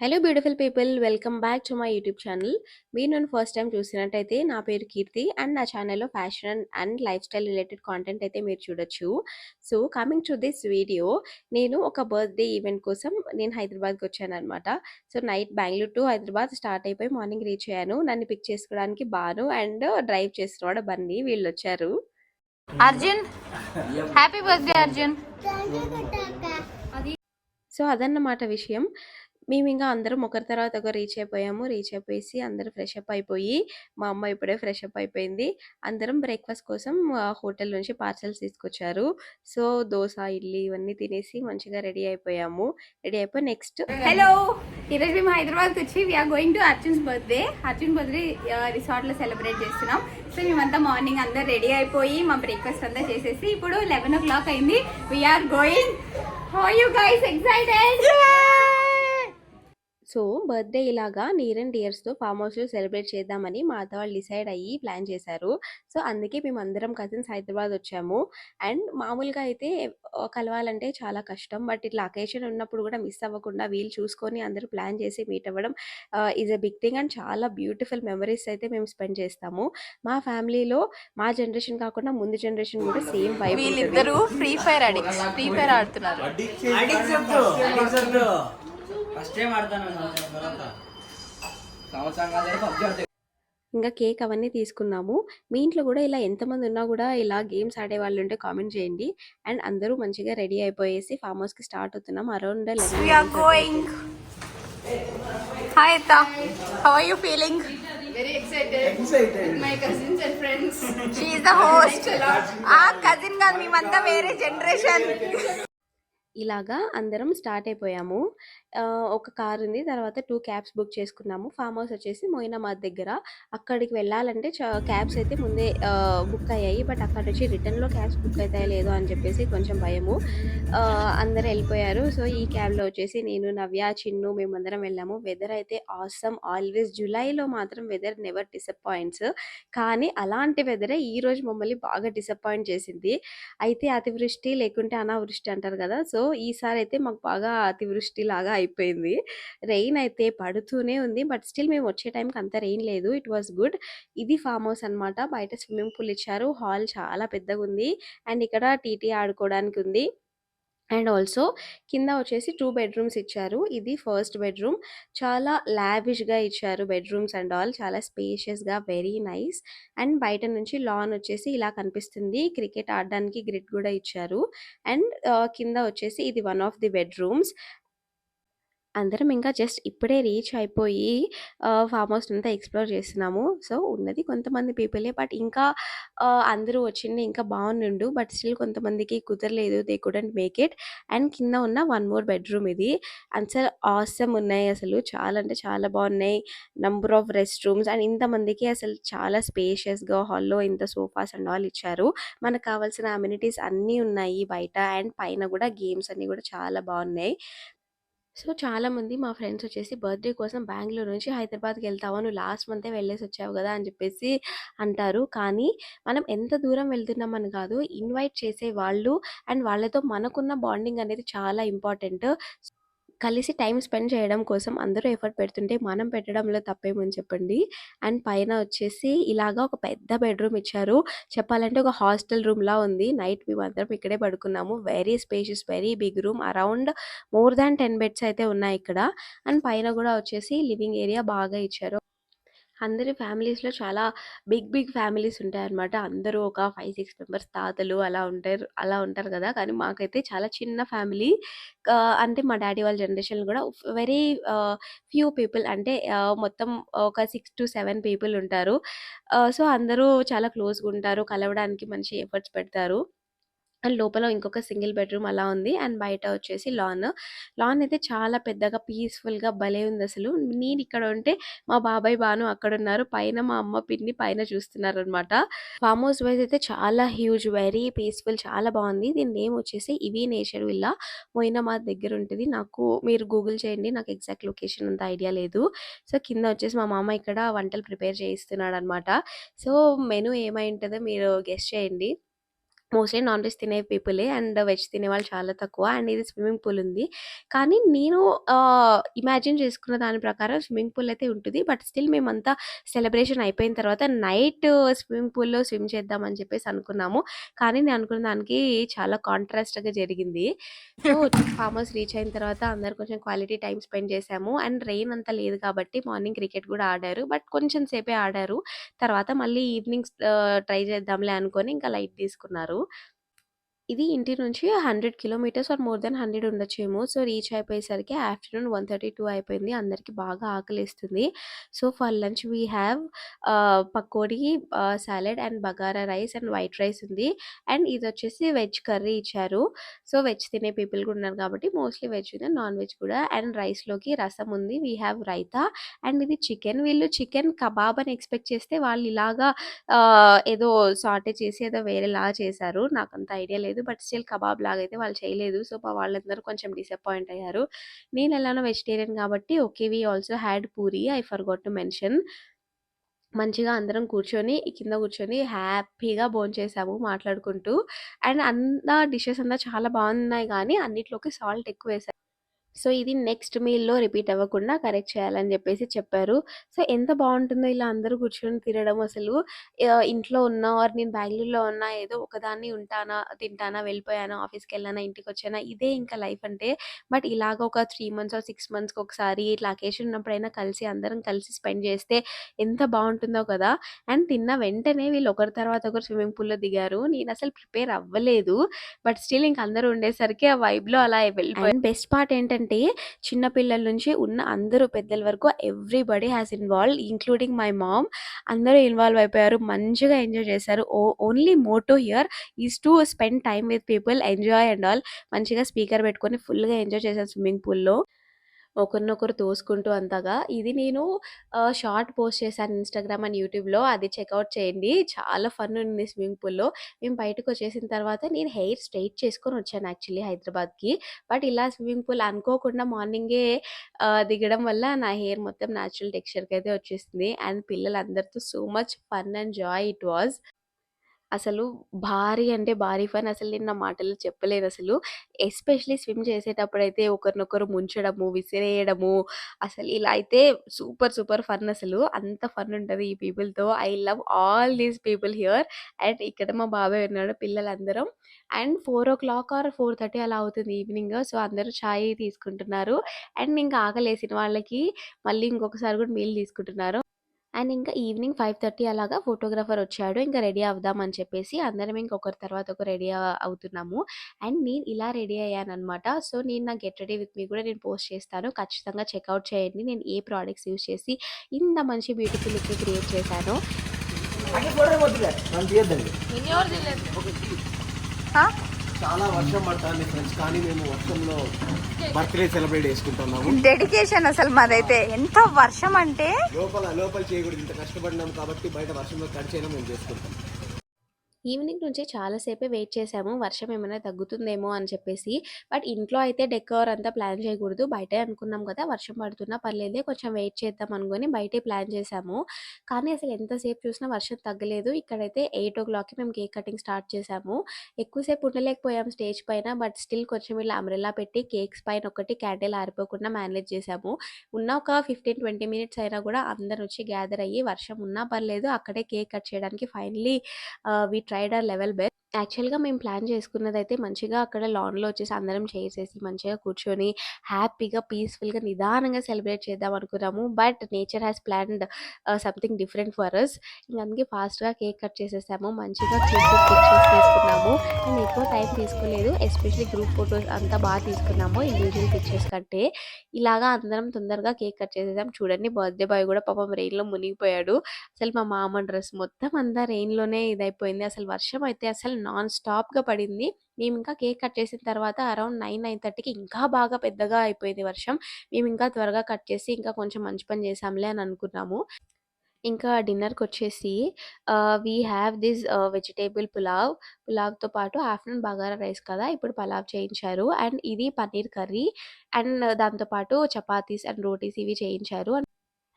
Hello beautiful people welcome back to my YouTube channel మీరు నన్ను first time చూసినట్టయితే నా పేరు కీర్తి అండ్ నా ఛానల్లో fashion and lifestyle related content అయితే మీరు చూడొచ్చు. So coming to this video నేను ఒక బర్త్డే ఈవెంట్ కోసం నేను హైదరాబాద్కి వచ్చాను అనమాట so night Bengaluru to Hyderabad start అయిపోయి మార్నింగ్ రీచ్ అయ్యాను. నన్ను పిక్ చేసుకోవడానికి బాను అండ్ డ్రైవ్ చేస్తున్నాడు బన్నీ వీళ్ళు వచ్చారు. Arjun happy birthday Arjun. So అదన్నమాట విషయం. మేము ఇంకా అందరం ఒకరి తర్వాత ఒకరు రీచ్ అయిపోయాము. రీచ్ అయిపోయేసి అందరూ ఫ్రెష్ అప్ అయిపోయి మా అమ్మ ఇప్పుడే ఫ్రెష్ అప్ అయిపోయింది. అందరం బ్రేక్ఫాస్ట్ కోసం హోటల్ నుంచి పార్సల్స్ తీసుకొచ్చారు. సో దోశ ఇడ్లీ ఇవన్నీ తినేసి మంచిగా రెడీ అయిపోయాము. రెడీ అయిపోయి నెక్స్ట్. హలో ఈరోజు మేము హైదరాబాద్కి వచ్చి we are going to Arjun's birthday Arjun birthday రిసార్ట్లో celebrate చేస్తున్నాం. సో మేమంతా మార్నింగ్ అందరు రెడీ అయిపోయి మా బ్రేక్ఫాస్ట్ అంతా చేసేసి ఇప్పుడు లెవెన్ ఓ క్లాక్ అయింది we are going how you guys excited so birthday ఇలాగా నీర్ అండ్తో ఫామ్ హౌస్లో సెలబ్రేట్ చేద్దామని మా అత్త వాళ్ళు డిసైడ్ అయ్యి ప్లాన్ చేశారు. సో అందుకే మేము అందరం కజిన్స్ హైదరాబాద్ వచ్చాము. అండ్ మామూలుగా అయితే కలవాలంటే చాలా కష్టం. బట్ ఇట్లా అకేషన్ ఉన్నప్పుడు కూడా మిస్ అవ్వకుండా వీలు చూసుకొని అందరూ ప్లాన్ చేసి మీట్ అవ్వడం is a big thing and చాలా బ్యూటిఫుల్ మెమరీస్ అయితే మేము స్పెండ్ చేస్తాము. మా ఫ్యామిలీలో మా జనరేషన్ కాకుండా ముందు జనరేషన్ కూడా సేమ్ వైబ్ వీళ్ళిద్దరూ free fire addicts free fire ఆడుతున్నారు. ఫస్ట్ టైం ఆడతాను తర్వాత. సంవత్సరం కాదు పబ్జి ఆడితే. ఇంకా కేక్ అవన్నీ తీసుకున్నాము. మీ ఇంట్లో కూడా ఇలా ఎంతమంది ఉన్నా కూడా ఇలా గేమ్స్ ఆడే వాళ్ళు ఉంటే కామెంట్ చేయండి. అండ్ అందరూ మంచిగా రెడీ అయిపోయేసి ఫామ్ హౌస్కి స్టార్ట్ అవుతున్నాం. అరౌండ్ హాయ్ అత్త how are you feeling she is the host ఆ కజిన్ కాదు మేమంతా వేరే జనరేషన్ ఇలాగా అందరం స్టార్ట్ అయిపోయాము. ఒక కార్ ఉంది. తర్వాత టూ క్యాబ్స్ బుక్ చేసుకున్నాము. ఫామ్ హౌస్ వచ్చేసి మోయినాబాద్ దగ్గర. అక్కడికి వెళ్ళాలంటే క్యాబ్స్ అయితే ముందే బుక్ అయ్యాయి. బట్ అక్కడ నుంచి రిటర్న్లో క్యాబ్స్ బుక్ అవుతాయో లేదో అని చెప్పేసి కొంచెం భయము. అందరు అందరూ వెళ్ళిపోయారు. సో ఈ క్యాబ్లో వచ్చేసి నేను నవ్య చిన్ను మేమందరం వెళ్ళాము. వెదర్ అయితే ఆసమ్ ఆల్వేస్ జూలైలో మాత్రం వెదర్ నెవర్ డిసప్పాయింట్స్ కానీ అలాంటి వెదరే ఈ రోజు మమ్మల్ని బాగా డిసప్పాయింట్ చేసింది. అయితే అతివృష్టి లేకుంటే అనావృష్టి అంటారు కదా! సో ఈసారి అయితే మాకు బాగా అతివృష్టి లాగా అయిపోయింది. రెయిన్ అయితే పడుతూనే ఉంది. బట్ స్టిల్ మేము వచ్చే టైంకి అంత రెయిన్ లేదు. ఇట్ వాస్ గుడ్ ఇది ఫామ్ హౌస్ అన్నమాట. బయట స్విమ్మింగ్ పూల్ ఇచ్చారు. హాల్ చాలా పెద్దగా ఉంది అండ్ ఇక్కడ టీటీ ఆడుకోవడానికి ఉంది. అండ్ ఆల్సో కింద వచ్చేసి టూ బెడ్రూమ్స్ ఇచ్చారు. ఇది ఫస్ట్ బెడ్రూమ్. చాలా లావిష్గా ఇచ్చారు బెడ్రూమ్స్ అండ్ ఆల్. చాలా స్పేషియస్గా వెరీ నైస్. అండ్ బయట నుంచి లాన్ వచ్చేసి ఇలా కనిపిస్తుంది. క్రికెట్ ఆడడానికి గ్రిడ్ కూడా ఇచ్చారు. అండ్ కింద వచ్చేసి ఇది వన్ ఆఫ్ ది బెడ్రూమ్స్. అందరం ఇంకా జస్ట్ ఇప్పుడే రీచ్ అయిపోయి ఫామ్ హౌస్ అంతా ఎక్స్ప్లోర్ చేస్తున్నాము. సో ఉన్నది కొంతమంది పీపులే బట్ ఇంకా అందరూ వచ్చింది ఇంకా బాగుండు బట్ స్టిల్ కొంతమందికి కుదరలేదు. They couldn't make it and కింద ఉన్న వన్ మోర్ బెడ్రూమ్ ఇది. అసలు ఆసమ్ ఉన్నాయి అసలు. చాలా అంటే చాలా బాగున్నాయి. Number of rest rooms and ఇంతమందికి అసలు చాలా స్పేషియస్గా హాల్లో ఇంత సోఫాస్ అండ్ ఆల్ ఇచ్చారు. మనకు కావాల్సిన అమ్యూనిటీస్ అన్నీ ఉన్నాయి బయట. అండ్ పైన కూడా గేమ్స్ అన్నీ కూడా చాలా బాగున్నాయి. సో చాలామంది మా ఫ్రెండ్స్ వచ్చేసి బర్త్‌డే కోసం బెంగళూరు నుంచి హైదరాబాద్‌కి వెళ్తావా? నువ్వు లాస్ట్ మంతే వెళ్ళేసి వచ్చావు కదా అని చెప్పేసి అంటారు. కానీ మనం ఎంత దూరం వెళ్తున్నామని కాదు, ఇన్వైట్ చేసే వాళ్ళు అండ్ వాళ్ళతో మనకున్న బాండింగ్ అనేది చాలా ఇంపార్టెంట్. కలిసి టైం స్పెండ్ చేయడం కోసం అందరూ ఎఫర్ట్ పెడుతుంటే మనం పెట్టడంలో తప్పేమని చెప్పండి. అండ్ పైన వచ్చేసి ఇలాగా ఒక పెద్ద బెడ్‌రూమ్ ఇచ్చారు. చెప్పాలంటే ఒక హాస్టల్ రూమ్‌లా ఉంది. నైట్ మేమందరం ఇక్కడే పడుకున్నాము. Very spacious, very big room. Around more than 10 beds అయితే ఉన్నాయి ఇక్కడ. అండ్ పైన కూడా వచ్చేసి లివింగ్ ఏరియా బాగా ఇచ్చారు. అందరి ఫ్యామిలీస్‌లో చాలా బిగ్ బిగ్ ఫ్యామిలీస్ ఉంటాయన్నమాట. అందరూ ఒక 5, 6 మెంబర్స్ తాతలు అలా ఉంటారు. అలా ఉంటారు కదా! కానీ మాకైతే చాలా చిన్న ఫ్యామిలీ. అంటే మా డాడీ వాళ్ళ జనరేషన్ కూడా వెరీ ఫ్యూ పీపుల్ అంటే మొత్తం ఒక 6-7 పీపుల్ ఉంటారు. సో అందరూ చాలా క్లోజ్‌గా ఉంటారు. కలవడానికి మంచి ఎఫర్ట్స్ పెడతారు. అండ్ లోపల ఇంకొక సింగిల్ బెడ్‌రూమ్ అలా ఉంది. అండ్ బయట వచ్చేసి లాన్. లాన్ అయితే చాలా పెద్దగా పీస్‌ఫుల్‌గా భలే ఉంది అసలు నేను ఇక్కడ ఉంటే మా బాబాయ్, బాను అక్కడున్నారు. పైన మా అమ్మ, పిన్ని పైన చూస్తున్నారనమాట. ఫామ్ హౌస్ వైస్ అయితే చాలా హ్యూజ్, వెరీ పీస్‌ఫుల్ చాలా బాగుంది. దీని నేమ్ వచ్చేసి ఇవి నేచర్ విల్లా. మొయినాబాద్ దగ్గర ఉంటుంది నాకు మీరు గూగుల్ చేయండి. నాకు ఎగ్జాక్ట్ లొకేషన్ అంత ఐడియా లేదు. సో కింద వచ్చేసి మా మామ ఇక్కడ వంటలు ప్రిపేర్ చేయిస్తున్నాడనమాట. సో మెను ఏమై ఉంటదో మీరు గెస్ట్ చేయండి. మోస్ట్‌లీ నాన్ వెజ్ తినే పీపులే అండ్ వెజ్ తినే వాళ్ళు చాలా తక్కువ. అండ్ ఇది స్విమ్మింగ్ పూల్ ఉంది. కానీ నేను ఇమాజిన్ చేసుకున్న దాని ప్రకారం స్విమ్మింగ్ పూల్ అయితే ఉంటుంది బట్ స్టిల్ మేమంతా సెలబ్రేషన్ అయిపోయిన తర్వాత నైట్ స్విమ్మింగ్ పూల్‌లో స్విమ్ చేద్దాం అని చెప్పేసి అనుకున్నాము. కానీ నేను అనుకున్న దానికి చాలా కాంట్రాస్ట్‌గా జరిగింది. సో, ఫామ్ హౌస్ రీచ్ అయిన తర్వాత అందరు కొంచెం క్వాలిటీ టైం స్పెండ్ చేశాము. అండ్ రెయిన్ అంత లేదు కాబట్టి మార్నింగ్ క్రికెట్ కూడా ఆడారు. బట్ కొంచెం సేపే ఆడారు. తర్వాత మళ్ళీ ఈవినింగ్ ట్రై చేద్దాంలే అనుకొని ఇంకా లైట్ తీసుకున్నారు. ఉంటారు ఇది ఇంటి నుంచి 100 kilometres or more than hundred ఉండొచ్చేమో. సో, రీచ్ అయిపోయేసరికి ఆఫ్టర్‌నూన్ 1:32 అయిపోయింది. అందరికి బాగా ఆకలిస్తుంది so, for lunch we have pakodi, salad and bagara rice and white rice ఉంది. అండ్ ఇది వచ్చేసి వెజ్ కర్రీ ఇచ్చారు. సో, వెజ్ తినే పీపుల్ కూడా ఉన్నారు కాబట్టి మోస్ట్‌లీ వెజ్ ఉంది. నాన్ వెజ్ కూడా అండ్ రైస్‌లోకి రసం ఉంది. వి హ్యావ్ రైతా అండ్ ఇది చికెన్. వీళ్ళు చికెన్ కబాబ్ అని ఎక్స్‌పెక్ట్ చేస్తే వాళ్ళు ఇలాగా ఏదో సాటే చేసి ఏదో వేరేలాగా చేశారు. నాకు అంత ఐడియా లేదు. బట్ స్టిల్ కబాబ్ లాగా అయితే వాళ్ళు చేయలేదు. సో, వాళ్ళందరూ కొంచెం డిసప్పాయింట్ అయ్యారు. నేను ఎలానో వెజిటేరియన్ కాబట్టి okay. We also had puri. I forgot to mention. మంచిగా అందరం కూర్చొని కింద కూర్చొని హ్యాపీగా భోంచేసాము మాట్లాడుకుంటూ. అండ్ అందా డిషెస్ అంతా చాలా బాగున్నాయి కానీ అన్నిట్లోకి సాల్ట్ ఎక్కువ ఎక్కువేశారు. సో, ఇది నెక్స్ట్ మీల్‌లో రిపీట్ అవ్వకుండా కరెక్ట్ చేయాలని చెప్పేసి చెప్పారు. సో, ఎంత బాగుంటుందో ఇలా అందరూ కూర్చొని తినడం అసలు. ఇంట్లో ఉన్నా ఆర్ నేను బెంగళూరులో ఉన్నా ఏదో ఒకదాన్ని ఉంటానా, తింటానా, వెళ్ళిపోయానా, ఇంటికి వచ్చాన ఇదే ఇంకా లైఫ్ అంటే. బట్ ఇలాగ ఒక త్రీ మంత్స్ ఆర్ సిక్స్ మంత్స్‌కి ఒకసారి ఇట్లా అకేషన్ ఉన్నప్పుడైనా కలిసి అందరం కలిసి స్పెండ్ చేస్తే ఎంత బాగుంటుందో కదా! అండ్ తిన్న వెంటనే వీళ్ళు ఒకరి తర్వాత ఒకరు స్విమ్మింగ్ పూల్‌లో దిగారు. నేను అసలు ప్రిపేర్ అవ్వలేదు. బట్ స్టిల్ ఇంక అందరూ ఉండేసరికి ఆ వైబ్‌లో అలా వెళ్ళిపోయాను. అండ్ బెస్ట్ పార్ట్ ఏంటంటే చిన్న పిల్లల నుంచి ఉన్న అందరూ పెద్దల వరకు everybody has involve including my mom. అందరూ ఇన్వాల్వ్ అయిపోయారు. మంచిగా ఎంజాయ్ చేశారు. ఓ only motto here is to spend time with people, enjoy and all. మంచిగా స్పీకర్ పెట్టుకొని ఫుల్‌గా ఎంజాయ్ చేశారు స్విమ్మింగ్ పూల్‌లో. ఒకరినొకరు తోసుకుంటూ అంతగా. ఇది నేను షార్ట్ పోస్ట్ చేశాను ఇన్‌స్టాగ్రామ్ అండ్ యూట్యూబ్‌లో. అది చెక్అవుట్ చేయండి. చాలా ఫన్ ఉంది స్విమ్మింగ్ పూల్‌లో. మేము బయటకు వచ్చేసిన తర్వాత నేను హెయిర్ స్ట్రైట్ చేసుకొని వచ్చాను యాక్చువల్లీ హైదరాబాద్‌కి. బట్ ఇలా స్విమ్మింగ్ పూల్ అనుకోకుండా మార్నింగే దిగడం వల్ల నా హెయిర్ మొత్తం న్యాచురల్ టెక్స్చర్కి అయితే వచ్చేసింది. And పిల్లలందరితో so much fun and joy it was అసలు భారీ అంటే భారీ ఫన్. అసలు నేను నా మాటలు చెప్పలేను అసలు ఎస్పెషల్లీ స్విమ్ చేసేటప్పుడు అయితే ఒకరినొకరు ముంచడము, విసిరేయడము అసలు ఇలా అయితే సూపర్ సూపర్ ఫన్ అసలు. అంత ఫన్ ఉంటది ఈ పీపుల్‌తో. I love all these people here. And ఇక్కడ మా బాబాయ్ ఉన్నాడు. పిల్లలందరం అండ్ 4:00 ఆర్ 4:30 అలా అవుతుంది ఈవినింగ్. సో, అందరూ చాయ్ తీసుకుంటున్నారు. అండ్ ఇంకా ఆకలేసిన వాళ్ళకి మళ్ళీ ఇంకొకసారి కూడా మీల్ తీసుకుంటున్నారు. అండ్ ఇంకా ఈవినింగ్ 5:30 అలాగా ఫోటోగ్రాఫర్ వచ్చాడు. ఇంకా రెడీ అవుదాం అని చెప్పేసి అందరం ఇంక ఒకరి తర్వాత ఒకరు రెడీ అవుతున్నాము. అండ్ నేను ఇలా రెడీ అయ్యాననమాట. సో, నేను నా గెట్ రెడీ విత్ మీ కూడా నేను పోస్ట్ చేస్తాను. ఖచ్చితంగా చెకౌట్ చేయండి. నేను ఏ ప్రొడక్ట్స్ యూజ్ చేసి ఇంత మంచి బ్యూటిఫుల్ లుక్‌ని క్రియేట్ చేశానో. చాలా వర్షం పడుతుంది ఫ్రెండ్స్ కానీ మేము వర్షంలో బర్త్డే సెలబ్రేట్ చేసుకుంటున్నాము. డెడికేషన్ అసలు మాదైతే. ఎంత వర్షం అంటే? లోపల లోపల చేయకూడదు ఇంత కష్టపడినాం కాబట్టి బయట వర్షంలో తడిచైనా మేము చేసుకుంటాం. ఈవినింగ్ నుంచి చాలా సేపే వెయిట్ చేసాము వర్షం ఏమైనా తగ్గుతుందేమో అని చెప్పేసి. బట్ ఇంట్లో అయితే డెకర్ అంతా ప్లాన్ చేయకూడదు. బయటే అనుకున్నాం కదా! వర్షం పడుతున్నా పర్లేదే కొంచెం వెయిట్ చేద్దాం అనుకుని బయటే ప్లాన్ చేసాము కానీ అసలు ఎంతసేపు చూసినా వర్షం తగ్గలేదు. ఇక్కడైతే 8:00కి మేము కేక్ కటింగ్ స్టార్ట్ చేసాము ఎక్కువసేపు ఉండలేకపోయాం స్టేజ్ పైన. బట్ స్టిల్ కొంచెం ఇలా అంబ్రెల్లా పెట్టి కేక్స్ పైన ఒకటి క్యాండిల్ ఆరిపోకుండా మేనేజ్ చేసాము ఉన్న ఒక 15, 20 మినిట్స్ అయినా కూడా అందరు వచ్చి గ్యాదర్ అయ్యి వర్షం ఉన్నా పర్లేదు అక్కడే కేక్ కట్ చేయడానికి finally we tried our level best. యాక్చువల్‌గా మేము ప్లాన్ చేసుకున్నదైతే మంచిగా అక్కడ లాన్‌లో వచ్చేసి అందరం చైర్స్ మంచిగా కూర్చొని హ్యాపీగా, పీస్‌ఫుల్‌గా, నిదానంగా సెలబ్రేట్ చేద్దాం అనుకున్నాము. But nature has planned something different for us. ఇంకా అందుకే ఫాస్ట్‌గా కేక్ కట్ చేసేసాము. మంచిగా చూసి పిక్చర్స్ తీసుకున్నాము. అండ్ ఎక్కువ టైం తీసుకోలేదు. ఎస్పెషల్లీ గ్రూప్ ఫోటోస్ అంతా బాగా తీసుకున్నాము ఇండివిజువల్ పిక్చర్స్ కంటే. ఇలాగా అందరం తొందరగా కేక్ కట్ చేసేసాం. చూడండి బర్త్‌డే బాయ్ కూడా పాపం రెయిన్‌లో మునిగిపోయాడు. అసలు మా మామ డ్రెస్ మొత్తం అంతా రెయిన్‌లోనే ఇదైపోయింది. అసలు వర్షం అయితే అసలు నాన్ స్టాప్‌గా పడింది. మేము ఇంకా కేక్ కట్ చేసిన తర్వాత అరౌండ్ 9, 9:30కి ఇంకా బాగా పెద్దగా అయిపోయింది వర్షం. మేము ఇంకా త్వరగా కట్ చేసి ఇంకా కొంచెం మంచి పని చేసాంలే అని అనుకున్నాము. ఇంకా డిన్నర్కి వచ్చేసి we have this vegetable pulao. పులావ్‌తో పాటు ఆఫ్టర్‌నూన్ బగారా రైస్ కదా! ఇప్పుడు పలావ్ చేయించారు. అండ్ ఇది పన్నీర్ కర్రీ. అండ్ దాంతో పాటు చపాతీస్ అండ్ రోటీస్ ఇవి చేయించారు.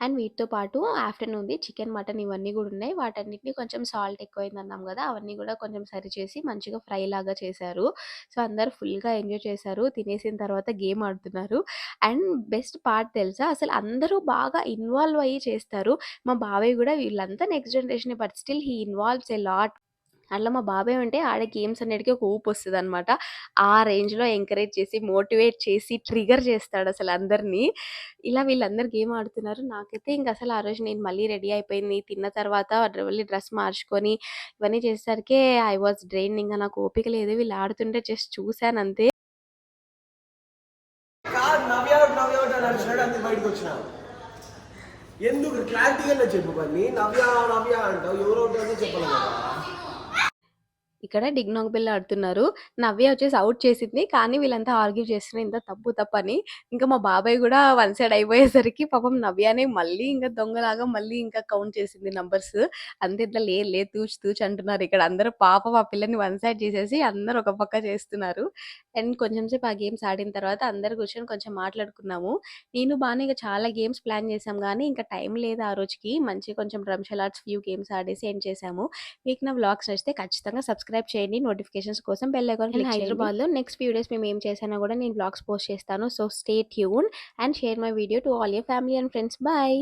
అండ్ వీటితో పాటు ఆఫ్టర్నూన్ది చికెన్ మటన్ ఇవన్నీ కూడా ఉన్నాయి. వాటన్నిటిని కొంచెం సాల్ట్ ఎక్కువైంది అన్నాం కదా అవన్నీ కూడా కొంచెం సరి చేసి మంచిగా ఫ్రై లాగా చేశారు. సో అందరు ఫుల్గా ఎంజాయ్ చేశారు. తినేసిన తర్వాత గేమ్ ఆడుతున్నారు. అండ్ బెస్ట్ పార్ట్ తెలుసా? అసలు అందరూ బాగా ఇన్వాల్వ్ అయ్యి చేస్తారు. మా బాబాయ్ కూడా వీళ్ళంతా next generation but still he involves a lot. అట్లా మా బాబాయ్ ఉంటే ఆడే గేమ్స్ అన్నిటికీ ఒక ఊపు వస్తుంది అనమాట ఆ రేంజ్లో ఎంకరేజ్ చేసి మోటివేట్ చేసి ట్రిగర్ చేస్తాడు అసలు అందరినీ. ఇలా వీళ్ళందరూ గేమ్ ఆడుతున్నారు. నాకైతే ఇంక అసలు ఆ రోజు నేను మళ్ళీ రెడీ అయిపోయింది. తిన్న తర్వాత మళ్ళీ డ్రెస్ మార్చుకొని ఇవన్నీ చేసేసరికి ఐ వాజ్ డ్రైన్ ఇంకా నాకు ఓపిక లేదు. వీళ్ళు ఆడుతుంటే జస్ట్ చూశాను అంతే. ఎందుకు? క్లారిటీగా చెప్పు పని నవ్య నవ్య అంటావు. ఎవరో చెప్పాలి ఇక్కడ డిగ్నాంగ్ బిల్ ఆడుతున్నారు. నవ్య వచ్చేసి అవుట్ చేసింది. కానీ వీళ్ళంతా ఆర్గ్యూ చేస్తున్నారు ఇంత తప్పు తప్పని. ఇంకా మా బాబాయ్ కూడా వన్ సైడ్ అయిపోయేసరికి పాపం నవ్యనే మళ్ళీ ఇంకా దొంగలాగా మళ్ళీ ఇంకా కౌంట్ చేసింది నంబర్స్ అంతే ఇట్లా లే లే తూచి తూచి అంటున్నారు. ఇక్కడ అందరూ పాప ఆ పిల్లని వన్ సైడ్ చేసేసి అందరు ఒక పక్క చేస్తున్నారు. అండ్ కొంచెం సేపు ఆ గేమ్స్ ఆడిన తర్వాత అందరు కూర్చొని కొంచెం మాట్లాడుకున్నాము. నేను బాగానే ఇంకా చాలా గేమ్స్ ప్లాన్ చేసాం కానీ ఇంకా టైం లేదు ఆ రోజుకి. మంచి కొంచెం డ్రమ్షల్ ఆర్ట్స్ ఫ్యూ గేమ్స్ ఆడేసి ఎండ్ చేసాము మీకు నా వ్లాగ్స్ నచ్చితే ఖచ్చితంగా సబ్స్క్రైబ్ చేయండి. నోటిఫికేషన్స్ కోసం బెల్ ఐకాన్ క్లిక్ హైదరాబాద్లో నెక్స్ట్ ఫ్యూ డేస్ మేము ఏం చేసానో కూడా నేను వ్లాగ్స్ పోస్ట్ చేస్తాను. So stay tune and share my video to all your family and friends bye